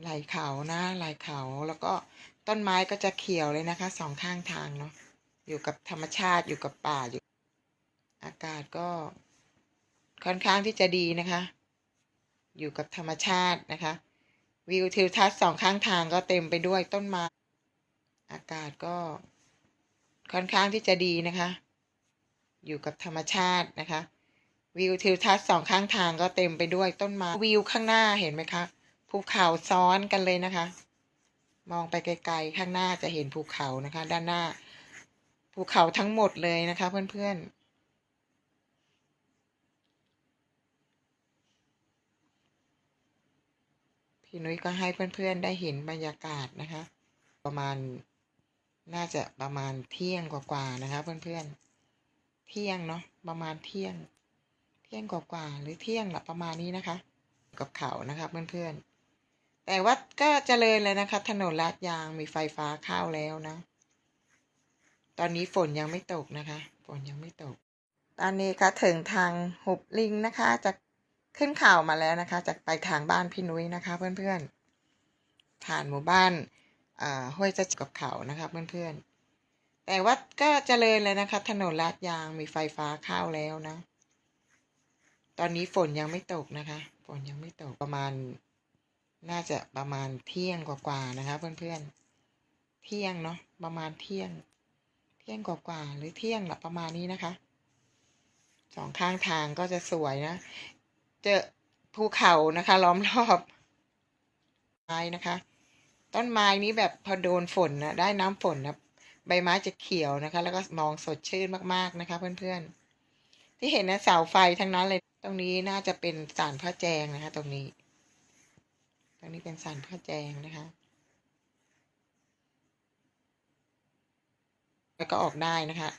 ไหลเขานะไหลเขาแล้วก็ต้นไม้ก็จะเขียวเลยนะคะสองข้างทางเนาะอยู่กับธรรมชาติอยู่กับป่าอยู่ อากาศก็ค่อนข้างที่จะดีนะคะ อยู่กับธรรมชาตินะคะ วิวทิวทัศน์สองข้างทางก็เต็มไปด้วยต้นไม้อากาศก็ค่อนข้างที่จะดีนะคะ อยู่กับธรรมชาตินะคะ วิวทิวทัศน์สองข้างทางก็เต็มไปด้วยต้นไม้วิวข้างหน้าเห็นไหมคะ ภูเขาซ้อนกันเลยนะคะ มองไปไกลๆ ข้างหน้าจะเห็นภูเขานะคะ ด้านหน้า ภูเขาทั้งหมดเลยนะคะ เพื่อนๆพี่นุ้ยก็ให้เพื่อนๆได้เห็นบรรยากาศนะคะ ประมาณน่าจะประมาณเที่ยงกว่าๆนะคะ เพื่อนๆเที่ยงเนาะประมาณเที่ยง เที่ยงกว่าๆหรือเที่ยงละประมาณนี้นะคะ กับเขานะคะ เพื่อนๆ แต่ว่าก็เจริญเลยนะคะ ถนนลาดยางมีไฟฟ้าเข้าแล้วนะ ตอนนี้ฝนยังไม่ตกนะคะ ฝนยังไม่ตก ตอนนี้ก็ถึงทางหุบลิงนะคะจะขึ้นข่าวมาแล้วนะคะ จากไปทางบ้านพี่นุ้ยนะคะ เพื่อนๆผ่านหมู่บ้านห้วยจะกับเขานะคะเพื่อนๆ แต่ว่าก็เจริญเลยนะคะ ถนนลาดยางมีไฟฟ้าเข้าแล้วนะ ตอนนี้ฝนยังไม่ตกนะคะ ฝนยังไม่ตกประมาณ น่าจะประมาณเที่ยงกว่าๆนะคะเพื่อนๆ เที่ยงเนาะประมาณเที่ยง เที่ยงกว่าๆหรือเที่ยงละประมาณนี้นะคะสองข้างทางก็จะสวยนะ เจอภูเขานะคะ ล้อมรอบไม้นะคะ ต้นไม้นี้แบบพอโดนฝนนะได้น้ำฝนนะใบไม้จะเขียวนะคะ แล้วก็มองสดชื่นมากๆนะคะ เพื่อนๆ ที่เห็นนะเสาไฟทั้งนั้นเลยตรงนี้น่าจะเป็นสารพระแจงนะคะ ตรงนี้ ตรงนี้เป็นสารพระแจงนะคะ แล้วก็ออกได้นะคะ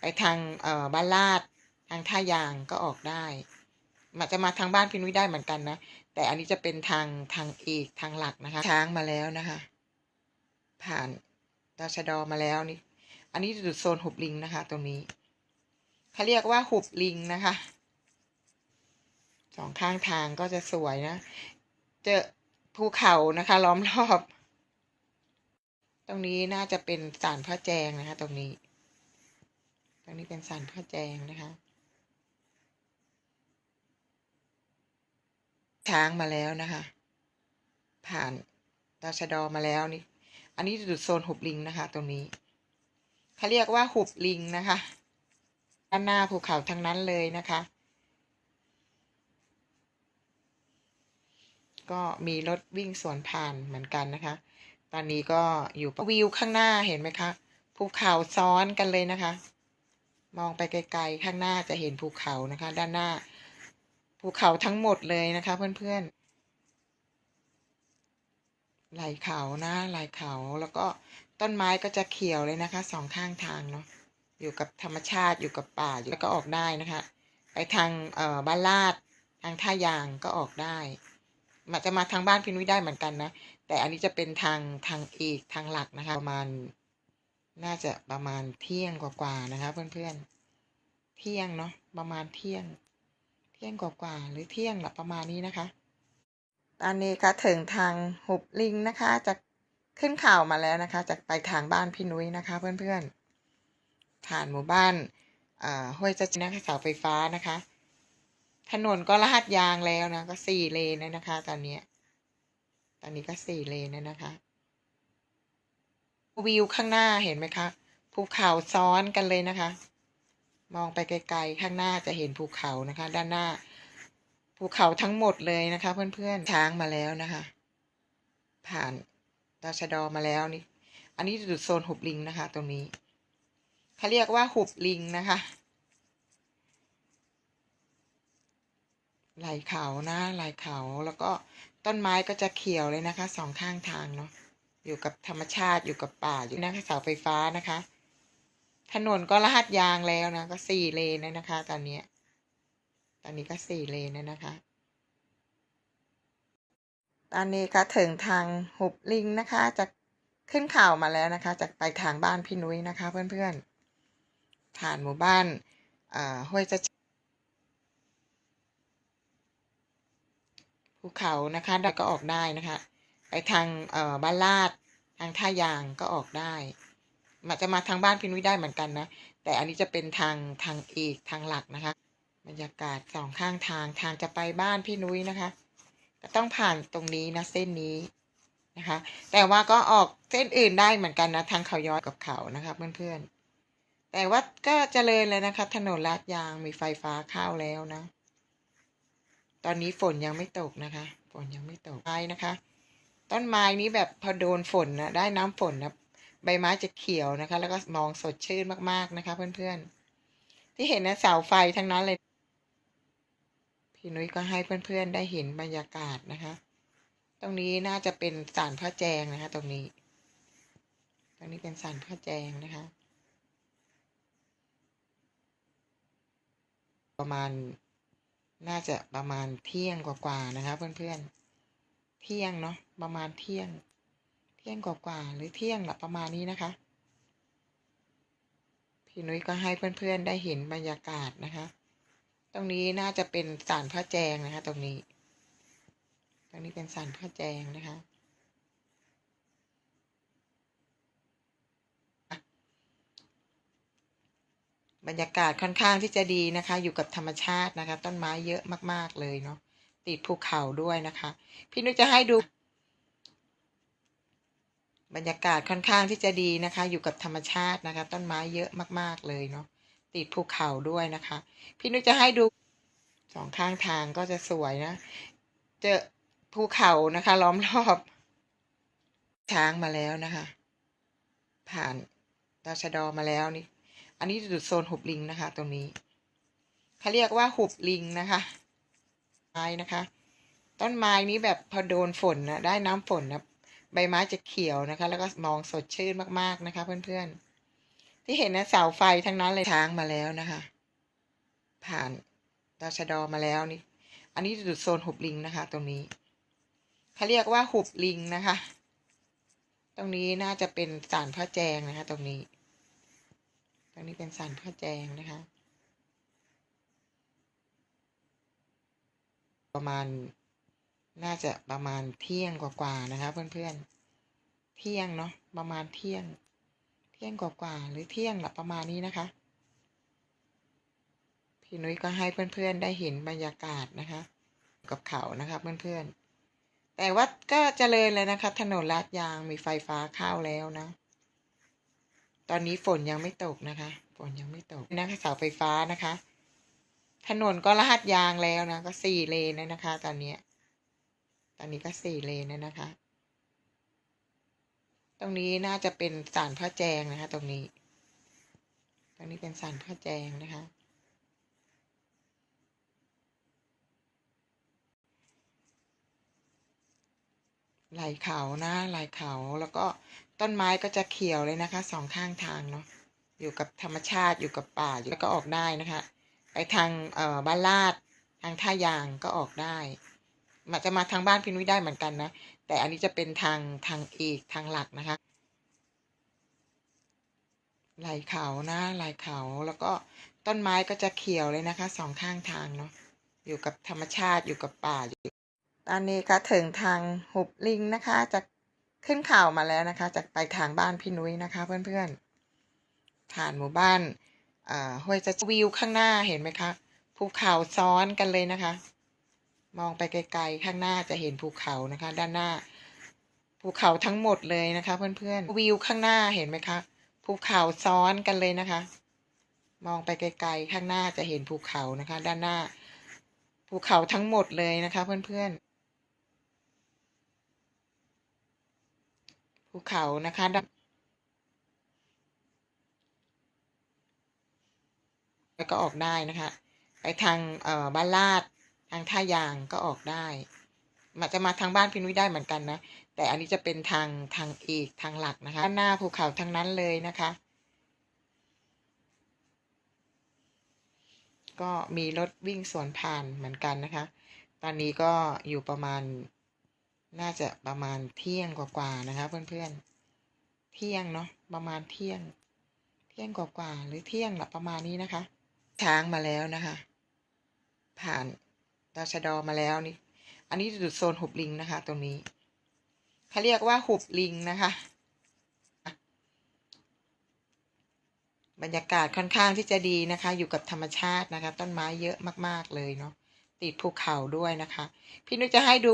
ไปทางเอ่อบ้านลาดทางท่ายางก็ออกได้มาจะมาทางบ้านพี่นุ้ยได้เหมือนกันนะ แต่อันนี้จะเป็นทางทางเอกทางหลักนะคะ ช้างมาแล้วนะคะ ผ่านตชดอมาแล้วนี่ อันนี้จุดโซนหุบลิงนะคะ ตรงนี้เขาเรียกว่าหุบลิงนะคะสองข้างทางก็จะสวยนะ เจอ ภูเขานะคะ ล้อมรอบ ตรงนี้น่าจะเป็นสารพระแจงนะคะ ตรงนี้ ตรงนี้เป็นสารพระแจงนะคะ ช้างมาแล้วนะคะ ผ่านตชดอมาแล้วนี่ อันนี้จุดโซนหุบลิงนะคะ ตรงนี้เขาเรียกว่าหุบลิงนะคะด้านหน้าภูเขาทั้งนั้นเลยนะคะ ก็มีรถวิ่งสวนผ่านเหมือนกันนะคะ ตอนนี้ก็อยู่วิวข้างหน้าเห็นไหมคะภูเขาซ้อนกันเลยนะคะ มองไปไกลๆข้างหน้าจะเห็นภูเขานะคะ ด้านหน้าภูเขาทั้งหมดเลยนะคะ เพื่อนๆไหลเขานะไหลเขาแล้วก็ต้นไม้ก็จะเขียวเลยนะคะสองข้างทางเนาะอยู่กับธรรมชาติอยู่กับป่าแล้วก็ออกได้นะคะ ไปทางเอ่อบ้านลาดทางท่ายางก็ออกได้ มาจะมาทางบ้านพี่นุ้ยได้เหมือนกันนะ แต่อันนี้จะเป็นทางทางเอกทางหลักนะคะ ประมาณ น่าจะประมาณเที่ยงกว่าๆนะคะ เพื่อนๆ เที่ยงเนาะประมาณเที่ยง เที่ยงกว่าๆหรือเที่ยงละประมาณนี้นะคะ ตอนนี้ก็ถึงทางหุบลิงนะคะจะขึ้นข่าวมาแล้วนะคะจากไปทางบ้านพี่นุ้ยนะคะ เพื่อนๆผ่านหมู่บ้านอ่าห้วยจะนะคะเสาไฟฟ้านะคะ ถนนก็ลาดยางแล้วนะ ก็สี่เลนแล้วนะคะ ตอนนี้ ตอนนี้ก็สี่เลนแล้วนะคะ วิวข้างหน้าเห็นไหมคะ ภูเขาซ้อนกันเลยนะคะ มองไปไกลๆ ข้างหน้าจะเห็นภูเขานะคะ ด้านหน้า ภูเขาทั้งหมดเลยนะคะ เพื่อนๆ ช้างมาแล้วนะคะ ผ่านตชดอมาแล้วนี่ อันนี้จุดโซนหุบลิงนะคะ ตรงนี้เขาเรียกว่าหุบลิงนะคะ ไหลเขานะไหลเขาแล้วก็ต้นไม้ก็จะเขียวเลยนะคะสองข้างทางเนาะอยู่กับธรรมชาติอยู่กับป่าอยู่นะคะเสาไฟฟ้านะคะ ถนนก็ลาดยางแล้วนะ ก็สี่เลนแล้วนะคะ ตอนนี้ ตอนนี้ก็สี่เลนแล้วนะคะ ตอนนี้ก็ถึงทางหุบลิงนะคะจะขึ้นข่าวมาแล้วนะคะ จากไปทางบ้านพี่นุ้ยนะคะ เพื่อนๆผ่านหมู่บ้านห้วยจะ ภูเขานะคะแล้วก็ออกได้นะคะ ไปทางเอ่อบ้านลาดทางท่ายางก็ออกได้มันจะมาทางบ้านพินุ้ยได้เหมือนกันนะ แต่อันนี้จะเป็นทางทางเอกทางหลักนะคะ บรรยากาศสองข้างทางทางจะไปบ้านพี่นุ้ยนะคะ ก็ต้องผ่านตรงนี้นะเส้นนี้นะคะ แต่ว่าก็ออกเส้นอื่นได้เหมือนกันนะ ทางเขาย้อยกับเขานะคะเพื่อนๆแต่ว่าก็เจริญเลยนะคะ ถนนลาดยางมีไฟฟ้าเข้าแล้วนะ อนนี้ฝนยังไม่ตกนะคะ ฝนยังไม่ตกไปนะคะ ต้นไม้นี้แบบพอโดนฝนนะได้น้ำฝนนะใบไม้จะเขียวนะคะ แล้วก็มองสดชื่นมากๆนะคะ เพื่อนๆ ที่เห็นนะเสาไฟทั้งนั้นเลย พี่นุ้ยก็ให้เพื่อนๆได้เห็นบรรยากาศนะคะ ตรงนี้น่าจะเป็นศาลพระแจงนะคะ ตรงนี้ ตรงนี้เป็นศาลพระแจงนะคะ ประมาณ น่าจะประมาณเที่ยงกว่าๆนะคะ เพื่อนๆ เที่ยงเนาะประมาณเที่ยง เที่ยงกว่าๆหรือเที่ยงละประมาณนี้นะคะ พี่นุ้ยก็ให้เพื่อนๆได้เห็นบรรยากาศนะคะ ตรงนี้น่าจะเป็นสารพระแจงนะคะ ตรงนี้ ตรงนี้เป็นสารพระแจงนะคะ บรรยากาศค่อนข้างที่จะดีนะคะ อยู่กับธรรมชาตินะคะ ต้นไม้เยอะมากๆเลยเนาะติดภูเขาด้วยนะคะ พี่นุ้ยจะให้ดู บรรยากาศค่อนข้างที่จะดีนะคะ อยู่กับธรรมชาตินะคะ ต้นไม้เยอะมากๆเลยเนาะติดภูเขาด้วยนะคะ พี่นุ้ยจะให้ดูสองข้างทางก็จะสวยนะ เจอภูเขานะคะ ล้อมรอบ ช้างมาแล้วนะคะ ผ่านตชดอมาแล้วนี่ อันนี้จุดโซนหุบลิงนะคะ ตรงนี้เขาเรียกว่าหุบลิงนะคะไม้นะคะ ต้นไม้นี้แบบพอโดนฝนนะได้น้ำฝนนะใบไม้จะเขียวนะคะ แล้วก็มองสดชื่นมากๆนะคะ เพื่อนๆ ที่เห็นนะเสาไฟทั้งนั้นเลยช้างมาแล้วนะคะ ผ่านตชดอมาแล้วนี่ อันนี้จุดโซนหุบลิงนะคะ ตรงนี้เขาเรียกว่าหุบลิงนะคะ ตรงนี้น่าจะเป็นศาลพระแจงนะคะ ตรงนี้ ตรงนี้เป็นศาลพระแจงนะคะ ประมาณน่าจะประมาณเที่ยงกว่าๆนะคะ เพื่อนๆ เที่ยงเนาะประมาณเที่ยง เที่ยงกว่าๆหรือเที่ยงละประมาณนี้นะคะ พี่นุ้ยก็ให้เพื่อนๆได้เห็นบรรยากาศนะคะ กับเขานะคะ เพื่อนๆแต่ว่าก็เจริญเลยนะคะ ถนนลาดยางมีไฟฟ้าเข้าแล้วนะ ตอนนี้ฝนยังไม่ตกนะคะ ฝนยังไม่ตกนะคะเสาไฟฟ้านะคะ ถนนก็ลาดยางแล้วนะ ก็สี่เลนแล้วนะคะ ตอนนี้ ตอนนี้ก็สี่เลนแล้วนะคะ ตรงนี้น่าจะเป็นศาลพระแจงนะคะ ตรงนี้ ตรงนี้เป็นศาลพระแจงนะคะไหลเขานะไหลเขาแล้วก็ ต้นไม้ก็จะเขียวเลยนะคะสองข้างทางเนาะอยู่กับธรรมชาติอยู่กับป่าแล้วก็ออกได้นะคะไปทางเอ่อบ้านลาดทางท่ายางก็ออกได้มันจะมาทางบ้านพี่นุ้ยได้เหมือนกันนะแต่อันนี้จะเป็นทางทางเอกทางหลักนะคะไหลเขานะไหลเขาแล้วก็ต้นไม้ก็จะเขียวเลยนะคะสองข้างทางเนาะอยู่กับธรรมชาติอยู่กับป่าอยู่ตอนนี้ก็ถึงทางหุบลิงนะคะจะ ขึ้นข่าวมาแล้วนะคะจะไปทางบ้านพี่นุ้ยนะคะ เพื่อนๆ ผ่านหมู่บ้านห้วยจะวิวข้างหน้าเห็นไหมคะภูเขาซ้อนกันเลยนะคะ มองไปไกลๆข้างหน้าจะเห็นภูเขานะคะ ด้านหน้าภูเขาทั้งหมดเลยนะคะ เพื่อนๆวิวข้างหน้าเห็นไหมคะภูเขาซ้อนกันเลยนะคะ มองไปไกลๆข้างหน้าจะเห็นภูเขานะคะ ด้านหน้าภูเขาทั้งหมดเลยนะคะ เพื่อนๆ ภูเขานะคะแล้วก็ออกได้นะคะ ไปทางเอ่อบ้านลาดทางท่ายางก็ออกได้มันจะมาทางบ้านพี่นุ้ยได้เหมือนกันนะ แต่อันนี้จะเป็นทางทางเอกทางหลักนะคะหน้าภูเขาทั้งนั้นเลยนะคะ ก็มีรถวิ่งสวนผ่านเหมือนกันนะคะ ตอนนี้ก็อยู่ประมาณ น่าจะประมาณเที่ยงกว่าๆนะคะ เพื่อนๆ เที่ยงเนาะประมาณเที่ยง เที่ยงกว่าๆหรือเที่ยงละประมาณนี้นะคะ ช้างมาแล้วนะคะ ผ่านตชดอมาแล้วนี่ อันนี้จุดโซนหุบลิงนะคะ ตรงนี้เขาเรียกว่าหุบลิงนะคะบรรยากาศค่อนข้างที่จะดีนะคะ อยู่กับธรรมชาตินะคะ ต้นไม้เยอะมากๆเลยเนาะติดภูเขาด้วยนะคะ พี่นุชจะให้ดู